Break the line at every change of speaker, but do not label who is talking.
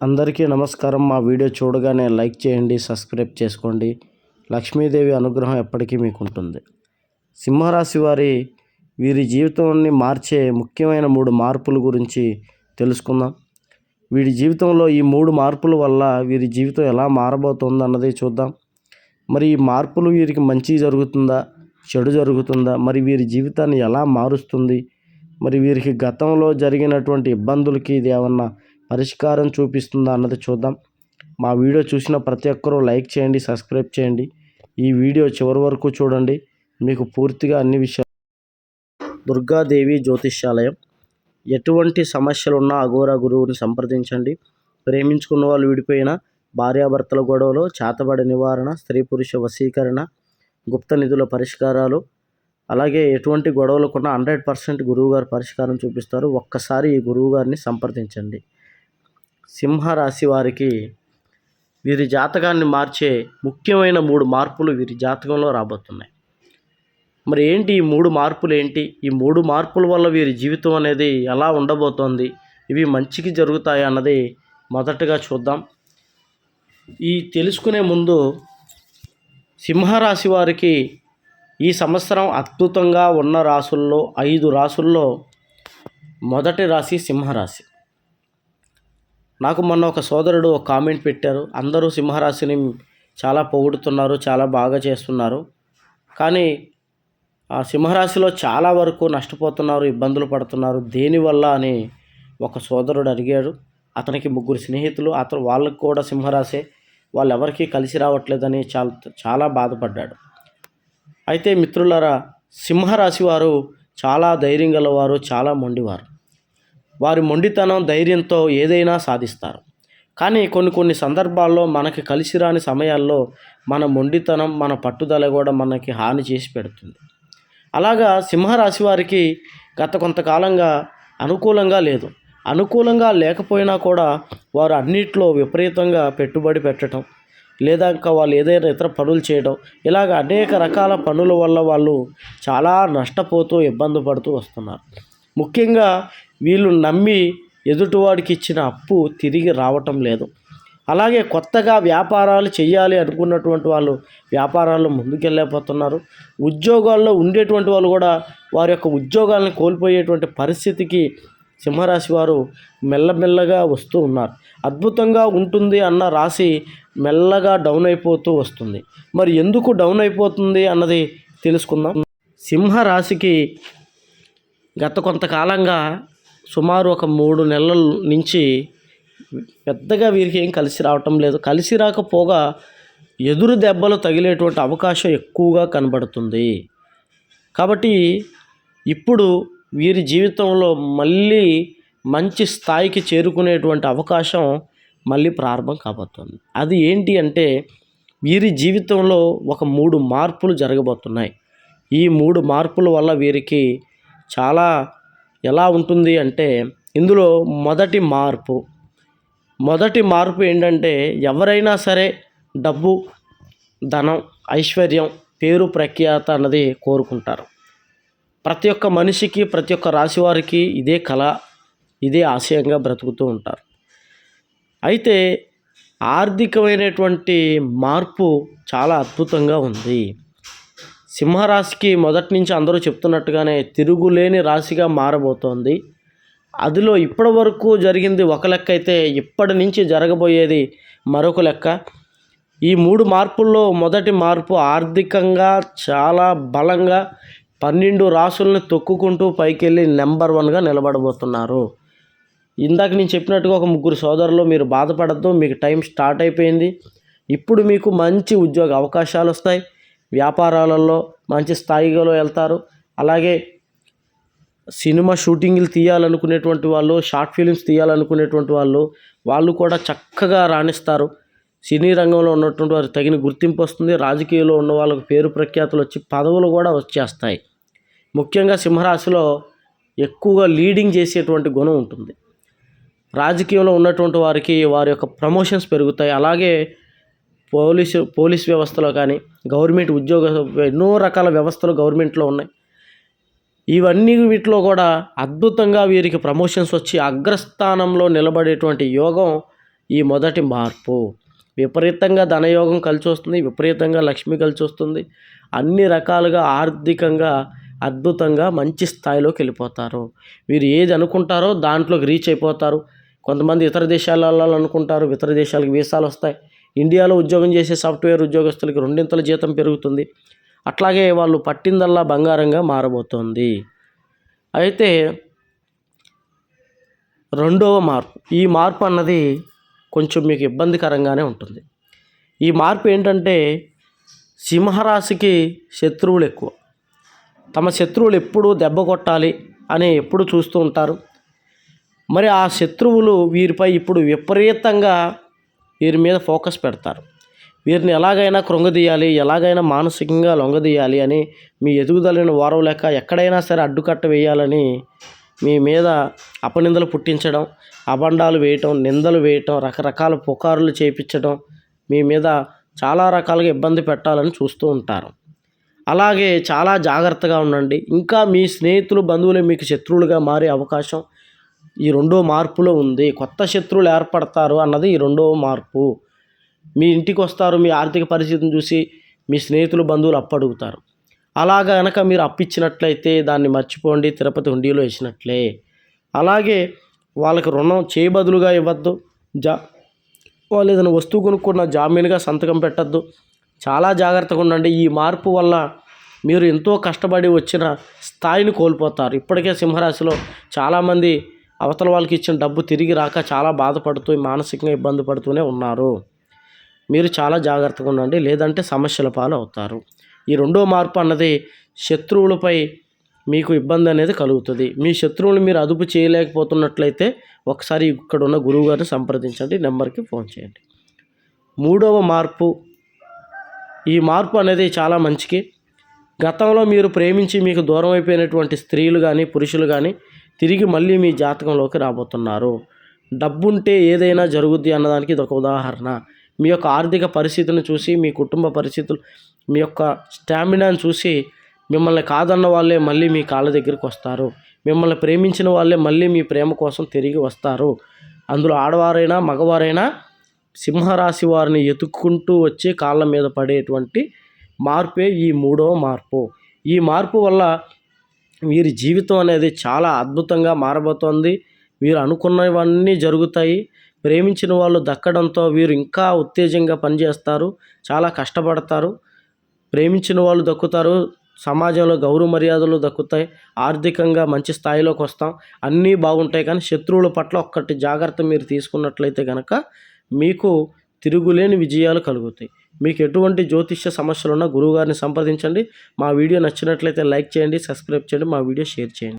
అందరికీ నమస్కారం. మా వీడియో చూడగానే లైక్ చేయండి సబ్స్క్రైబ్ చేసుకోండి. లక్ష్మీదేవి అనుగ్రహం ఎప్పటికీ మీకు ఉంటుంది సింహరాశి వారి వీరి జీవితాన్ని మార్చే ముఖ్యమైన మూడు మార్పుల గురించి తెలుసుకుందాం. వీరి జీవితంలో ఈ మూడు మార్పుల వల్ల వీరి జీవితం ఎలా మారబోతుంది అన్నది చూద్దాం. మరి ఈ మార్పులు వీరికి మంచి జరుగుతుందా చెడు జరుగుతుందా? మరి వీరి జీవితాన్ని ఎలా మారుస్తుంది? మరి వీరికి గతంలో జరిగినటువంటి ఇబ్బందులకి ఇది ఏమన్నా పరిష్కారం చూపిస్తుందా అన్నది చూద్దాం. మా వీడియో చూసిన ప్రతి ఒక్కరూ లైక్ చేయండి సబ్స్క్రైబ్ చేయండి. ఈ వీడియో చివరి వరకు చూడండి. మీకు పూర్తిగా అన్ని విషయాలు దుర్గాదేవి జ్యోతిష్యాలయం. ఎటువంటి సమస్యలున్నా అఘోరా గురువుని సంప్రదించండి. ప్రేమించుకున్న వాళ్ళు విడిపోయిన భార్యాభర్తల గొడవలు చేతబడి నివారణ స్త్రీ పురుష వశీకరణ గుప్త నిధుల పరిష్కారాలు. అలాగే ఎటువంటి గొడవలకున్న హండ్రెడ్ పర్సెంట్ గురువుగారు పరిష్కారం చూపిస్తారు. ఒక్కసారి ఈ గురువుగారిని సంప్రదించండి. సింహరాశి వారికి వీరి జాతకాన్ని మార్చే ముఖ్యమైన మూడు మార్పులు వీరి జాతకంలో రాబోతున్నాయి. మరి ఏంటి ఈ మూడు మార్పులు ఏంటి? ఈ మూడు మార్పుల వల్ల వీరి జీవితం అనేది ఎలా ఉండబోతోంది? ఇవి మంచికి జరుగుతాయి అన్నది మొదటగా చూద్దాం. ఈ తెలుసుకునే ముందు సింహరాశి వారికి ఈ సంవత్సరం అద్భుతంగా ఉన్న రాసుల్లో ఐదు రాసుల్లో మొదటి రాశి సింహరాశి. నాకు మొన్న ఒక సోదరుడు ఒక కామెంట్ పెట్టారు. అందరూ సింహరాశిని చాలా పొగుడుతున్నారు చాలా బాగా చేస్తున్నారు. కానీ ఆ సింహరాశిలో చాలా వరకు నష్టపోతున్నారు ఇబ్బందులు పడుతున్నారు. దేనివల్ల అని ఒక సోదరుడు అడిగాడు. అతనికి ముగ్గురు స్నేహితులు అతను వాళ్ళకు కూడా సింహరాశే. వాళ్ళు ఎవరికీ కలిసి రావట్లేదని చాలా చాలా బాధపడ్డాడు. అయితే మిత్రులారా సింహరాశి వారు చాలా ధైర్యం గలవారు చాలా మొండివారు. వారి మొండితనం ధైర్యంతో ఏదైనా సాధిస్తారు. కానీ కొన్ని కొన్ని సందర్భాల్లో మనకి కలిసి రాని సమయాల్లో మన మొండితనం మన పట్టుదల కూడా మనకి హాని చేసి పెడుతుంది. అలాగా సింహరాశి వారికి గత కొంతకాలంగా అనుకూలంగా లేదు. అనుకూలంగా లేకపోయినా కూడా వారు అన్నిట్లో విపరీతంగా పెట్టుబడి పెట్టడం లేదా ఇంకా వాళ్ళు ఏదైనా ఇతర పనులు చేయడం ఇలాగ అనేక రకాల పనుల వల్ల వాళ్ళు చాలా నష్టపోతూ ఇబ్బంది పడుతూ వస్తున్నారు. ముఖ్యంగా వీళ్ళు నమ్మి ఎదుటివాడికి ఇచ్చిన అప్పు తిరిగి రావటం లేదు. అలాగే కొత్తగా వ్యాపారాలు చేయాలి అనుకున్నటువంటి వాళ్ళు వ్యాపారాల్లో ముందుకెళ్ళలేకపోతున్నారు. ఉద్యోగాల్లో ఉండేటువంటి వాళ్ళు కూడా వారి యొక్క ఉద్యోగాలను కోల్పోయేటువంటి పరిస్థితికి సింహరాశి వారు మెల్లమెల్లగా వస్తూ ఉన్నారు. అద్భుతంగా ఉంటుంది అన్న రాశి మెల్లగా డౌన్ అయిపోతూ వస్తుంది. మరి ఎందుకు డౌన్ అయిపోతుంది అన్నది తెలుసుకుందాం. సింహరాశికి గత కొంతకాలంగా సుమారు ఒక మూడు నెలల నుంచి పెద్దగా వీరికి ఏం కలిసి రావటం లేదు. కలిసి రాకపోగా ఎదురు దెబ్బలు తగిలేటువంటి అవకాశం ఎక్కువగా కనబడుతుంది. కాబట్టి ఇప్పుడు వీరి జీవితంలో మళ్ళీ మంచి స్థాయికి చేరుకునేటువంటి అవకాశం మళ్ళీ ప్రారంభం కాబోతుంది. అది ఏంటి అంటే వీరి జీవితంలో ఒక మూడు మార్పులు జరగబోతున్నాయి. ఈ మూడు మార్పుల వల్ల వీరికి చాలా ఎలా ఉంటుంది అంటే ఇందులో మొదటి మార్పు. మొదటి మార్పు ఏంటంటే ఎవరైనా సరే డబ్బు ధనం ఐశ్వర్యం పేరు ప్రఖ్యాత అన్నది కోరుకుంటారు. ప్రతి ఒక్క మనిషికి ప్రతి ఒక్క రాశి వారికి ఇదే కళ ఇదే ఆశయంగా బ్రతుకుతూ ఉంటారు. అయితే ఆర్థికమైనటువంటి మార్పు చాలా అద్భుతంగా ఉంది. సింహరాశికి మొదటి నుంచి అందరూ చెప్తున్నట్టుగానే తిరుగులేని రాశిగా మారబోతోంది. అదిలో ఇప్పటి వరకు జరిగింది ఒక లెక్క అయితే ఇప్పటి నుంచి జరగబోయేది మరొక లెక్క. ఈ మూడు మార్పుల్లో మొదటి మార్పు ఆర్థికంగా చాలా బలంగా పన్నెండు రాసుల్ని తొక్కుకుంటూ పైకెళ్ళి నెంబర్ వన్గా నిలబడబోతున్నారు. ఇందాక నేను చెప్పినట్టుగా ఒక ముగ్గురు సోదరులు మీరు బాధపడద్దు మీకు టైం స్టార్ట్ అయిపోయింది. ఇప్పుడు మీకు మంచి ఉద్యోగ అవకాశాలు వస్తాయి. వ్యాపారాలలో మంచి స్థాయిలో వెళ్తారు. అలాగే సినిమా షూటింగ్లు తీయాలనుకునేటువంటి వాళ్ళు షార్ట్ ఫిలిమ్స్ తీయాలనుకునేటువంటి వాళ్ళు వాళ్ళు కూడా చక్కగా రాణిస్తారు. సినీ రంగంలో ఉన్నటువంటి వారికి తగిన గుర్తింపు వస్తుంది. రాజకీయంలో ఉన్న వాళ్ళకి పేరు ప్రఖ్యాతులు వచ్చి పదవులు కూడా వచ్చేస్తాయి. ముఖ్యంగా సింహరాశిలో ఎక్కువగా లీడింగ్ చేసేటువంటి గుణం ఉంటుంది. రాజకీయంలో ఉన్నటువంటి వారికి వారి యొక్క ప్రమోషన్స్ పెరుగుతాయి. అలాగే పోలీసు పోలీస్ వ్యవస్థలో కానీ గవర్నమెంట్ ఉద్యోగ ఎన్నో రకాల వ్యవస్థలు గవర్నమెంట్లో ఉన్నాయి. ఇవన్నీ వీటిలో కూడా అద్భుతంగా వీరికి ప్రమోషన్స్ వచ్చి అగ్రస్థానంలో నిలబడేటువంటి యోగం ఈ మొదటి మార్పు. విపరీతంగా ధనయోగం కలిసి వస్తుంది విపరీతంగా లక్ష్మి కలిసి వస్తుంది అన్ని రకాలుగా ఆర్థికంగా అద్భుతంగా మంచి స్థాయిలోకి వెళ్ళిపోతారు. వీరు ఏది అనుకుంటారో దాంట్లోకి రీచ్ అయిపోతారు. కొంతమంది ఇతర దేశాలలో అనుకుంటారు ఇతర దేశాలకు వీసాలు వస్తాయి. ఇండియాలో ఉద్యోగం చేసే సాఫ్ట్వేర్ ఉద్యోగస్తులకి రెండింతల జీతం పెరుగుతుంది. అట్లాగే వాళ్ళు పట్టిందల్లా బంగారంగా మారబోతోంది. అయితే రెండవ మార్పు. ఈ మార్పు అన్నది కొంచెం మీకు ఇబ్బందికరంగానే ఉంటుంది. ఈ మార్పు ఏంటంటే సింహరాశికి శత్రువులు ఎక్కువ. తమ శత్రువులు ఎప్పుడూ దెబ్బ కొట్టాలి అని ఎప్పుడు చూస్తూ ఉంటారు. మరి ఆ శత్రువులు వీరిపై ఇప్పుడు విపరీతంగా వీరి మీద ఫోకస్ పెడతారు. వీరిని ఎలాగైనా కృంగదీయాలి ఎలాగైనా మానసికంగా లొంగదీయాలి అని మీ ఎదుగుదలను వారవలేక ఎక్కడైనా సరే అడ్డుకట్ట వేయాలని మీ మీద అపనిందలు పుట్టించడం అబండాలు వేయటం నిందలు వేయటం రకరకాల పుకారులు చేయించడం మీ మీద చాలా రకాలుగా ఇబ్బంది పెట్టాలని చూస్తూ ఉంటారు. అలాగే చాలా జాగ్రత్తగా ఉండండి. ఇంకా మీ స్నేహితులు బంధువులే మీకు శత్రువులుగా మారే అవకాశం ఈ రెండో మార్పులో ఉంది. కొత్త శత్రువులు ఏర్పడతారు అన్నది ఈ రెండవ మార్పు. మీ ఇంటికి వస్తారు మీ ఆర్థిక పరిస్థితిని చూసి మీ స్నేహితులు బంధువులు అప్పడుగుతారు అలాగ అలా మీరు అప్పిచ్చినట్లయితే దాన్ని మర్చిపోండి తిరుపతి హుండీలో వేసినట్లే. అలాగే వాళ్ళకి రుణం చేయబదులుగా ఇవ్వద్దు. జా వాళ్ళు ఏదైనా వస్తువు కొనుక్కున్న జామీనుగా సంతకం పెట్టద్దు. చాలా జాగ్రత్తగా ఉండండి. ఈ మార్పు వల్ల మీరు ఎంతో కష్టపడి వచ్చిన స్థాయిని కోల్పోతారు. ఇప్పటికే సింహరాశిలో చాలామంది అవతల వాళ్ళకి ఇచ్చిన డబ్బు తిరిగి రాక చాలా బాధపడుతూ మానసికంగా ఇబ్బంది పడుతూనే ఉన్నారు. మీరు చాలా జాగ్రత్తగా ఉండండి లేదంటే సమస్యల పాలు అవుతారు ఈ రెండో మార్పు అన్నది శత్రువులపై మీకు ఇబ్బంది అనేది కలుగుతుంది. మీ శత్రువులు మీరు అదుపు చేయలేకపోతున్నట్లయితే ఒకసారి ఇక్కడ ఉన్న గురువు గారిని సంప్రదించండి నెంబర్కి ఫోన్ చేయండి. మూడవ మార్పు ఈ మార్పు అనేది చాలా మంచికి. గతంలో మీరు ప్రేమించి మీకు దూరం అయిపోయినటువంటి స్త్రీలు కానీ పురుషులు కానీ తిరిగి మళ్ళీ మీ జాతకంలోకి రాబోతున్నారు. డబ్బుంటే ఏదైనా జరుగుద్ది అన్నదానికి ఇది ఒక ఉదాహరణ. మీ యొక్క ఆర్థిక పరిస్థితిని చూసి మీ కుటుంబ పరిస్థితులు మీ యొక్క స్టామినాని చూసి మిమ్మల్ని కాదన్న వాళ్ళే మళ్ళీ మీ కాళ్ళ దగ్గరికి వస్తారు. మిమ్మల్ని ప్రేమించిన వాళ్ళే మళ్ళీ మీ ప్రేమ కోసం తిరిగి వస్తారు. అందులో ఆడవారైనా మగవారైనా సింహరాశి వారిని ఎతుక్కుంటూ వచ్చి కాళ్ళ మీద పడేటువంటి మార్పే ఈ మూడవ మార్పు. ఈ మార్పు వల్ల వీరి జీవితం అనేది చాలా అద్భుతంగా మారబోతోంది. వీరు అనుకున్నవన్నీ జరుగుతాయి. ప్రేమించిన వాళ్ళు దక్కడంతో వీరు ఇంకా ఉత్తేజంగా పనిచేస్తారు. చాలా కష్టపడతారు. ప్రేమించిన వాళ్ళు దక్కుతారు. సమాజంలో గౌరవ మర్యాదలు దక్కుతాయి. ఆర్థికంగా మంచి స్థాయిలోకి వస్తాం. అన్నీ బాగుంటాయి కానీ శత్రువుల పట్ల ఒక్కటి జాగ్రత్త మీరు తీసుకున్నట్లయితే కనుక మీకు తిరుగులేని విజయాలు కలుగుతాయి. మీకు ఎటువంటి జ్యోతిష్య సమస్యలు ఉన్నా గురువుగారిని సంప్రదించండి. మా వీడియో నచ్చినట్లయితే లైక్ చేయండి సబ్స్క్రైబ్ చేయండి మా వీడియో షేర్ చేయండి.